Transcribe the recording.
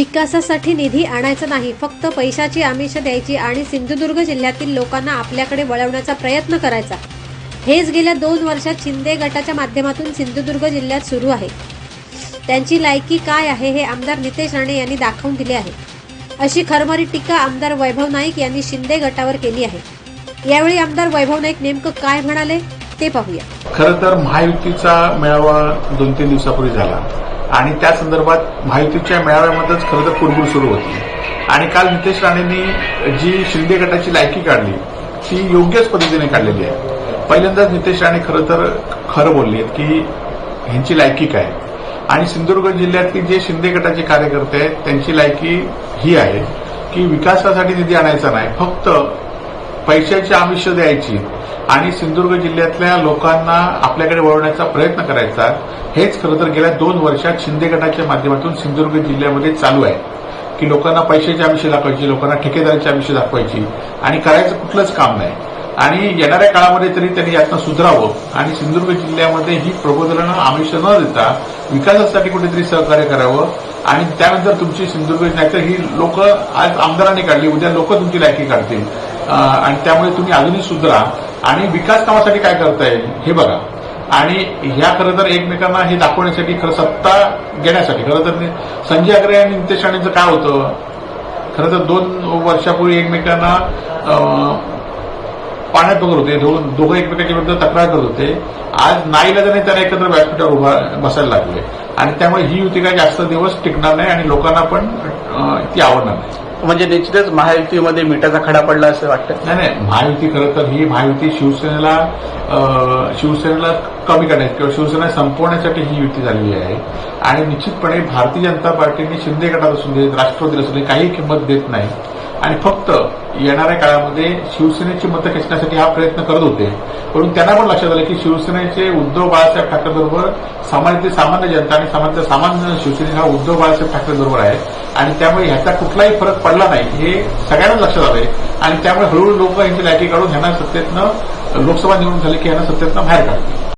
विकासासाठी निधी आणायचा नाही फक्त पैशाची आमिष द्यायची आणि सिंधुदुर्ग जिल्ह्यातील लोकांना आपल्याकडे वळवण्याचा प्रयत्न करायचा. हेच गेल्या दोन वर्षात शिंदे गटाच्या माध्यमातून सिंधुदुर्ग जिल्ह्यात सुरू आहे. त्यांची लायकी काय आहे हे आमदार नितेश राणे यांनी दाखवून दिले आहे. अशी खरमरी टीका आमदार वैभव नाईक यांनी शिंदे गटावर केली आहे. यावेळी आमदार वैभव नाईक नेमकं काय म्हणाले? ते पाहूया. खरं तर महायुतीचा मेळावा दोन तीन दिवसापूर्वी झाला. आणि त्या संदर्भात महायुतीच्या मेळाव्यामध्येच खरं तर कुरबुर सुरू होती. आणि काल नितेश राणेंनी जी शिंदे गटाची लायकी काढली ती योग्यच पद्धतीने काढलेली आहे. पहिल्यांदाच नितेश राणे खरं तर खरं बोलले की ह्यांची लायकी काय? आणि सिंधुदुर्ग जिल्ह्यातली जे शिंदे गटाचे कार्यकर्ते आहेत त्यांची लायकी ही आहे की विकासासाठी निधी आणायचा नाही फक्त पैशाची आमिष द्यायची आणि सिंधुदुर्ग जिल्ह्यातल्या लोकांना आपल्याकडे वळवण्याचा प्रयत्न करायचा हेच खरं तर गेल्या दोन वर्षात शिंदे गटाच्या माध्यमातून सिंधुदुर्ग जिल्ह्यामध्ये चालू आहे. की लोकांना पैशाची आमिष दाखवायची लोकांना ठेकेदाराची आमिष दाखवायची आणि करायचं कुठलंच काम नाही. आणि येणाऱ्या काळामध्ये तरी त्यांनी यातनं सुधारावं आणि सिंधुदुर्ग जिल्ह्यामध्ये ही प्रबोधनं आमिष न देता विकासासाठी कुठेतरी सहकार्य करावं. आणि त्यानंतर तुमची सिंधुदुर्ग नाहीतर ही लोक आज आमदारांनी काढली उद्या लोक तुमची लायकी काढतील. आणि त्यामुळे तुम्ही अजूनही सुधरा. आणि विकास कामासाठी काय करताय हे बघा. आणि ह्या खरं तर एकमेकांना हे दाखवण्यासाठी खरं सत्ता घेण्यासाठी. खरं तर संजय अग्रे आणि नितेश राणेचं काय होतं? खरं तर दोन वर्षापूर्वी एकमेकांना पाण्यात बघत होते. दोघं दोघं एकमेकांच्या विरुद्ध तक्रार करत होते. आज नाईलाजाने त्यांना एकत्र व्यासपीठावर उभा बसायला लागले. आणि त्यामुळे ही युती काय जास्त दिवस टिकणार नाही आणि लोकांना पण ती आवडणार नाही. म्हणजे निश्चितच महायुतीमध्ये मिठाचा खडा पडला असं वाटतं. नाही नाही महायुती खरं तर ही महायुती शिवसेनेला शिवसेनेला कमी करण्याची किंवा शिवसेना संपवण्यासाठी ही युती झालेली आहे. आणि निश्चितपणे भारतीय जनता पार्टीने शिंदे गटात असून देत राष्ट्रवादीला असून दे काही किंमत देत नाही. आणि फक्त येणाऱ्या काळामध्ये शिवसेनेची मतं खेचण्यासाठी हा प्रयत्न करत होते. परंतु त्यांना पण लक्षात आलं की शिवसेनेचे उद्धव बाळासाहेब ठाकरेबरोबर सामान्य सामान्य जनता आणि सामान्य सामान्य शिवसेने हा उद्धव बाळासाहेब ठाकरे बरोबर आहे. आणि त्यामुळे ह्याचा कुठलाही फरक पडला नाही. हे सगळ्यांना लक्षात आलंय. आणि त्यामुळे हळूहळू लोक यांची लायकी काढून ह्यांना सत्तेतनं लोकसभा निवडणूक झाली की यांना सत्तेतनं बाहेर काढतील.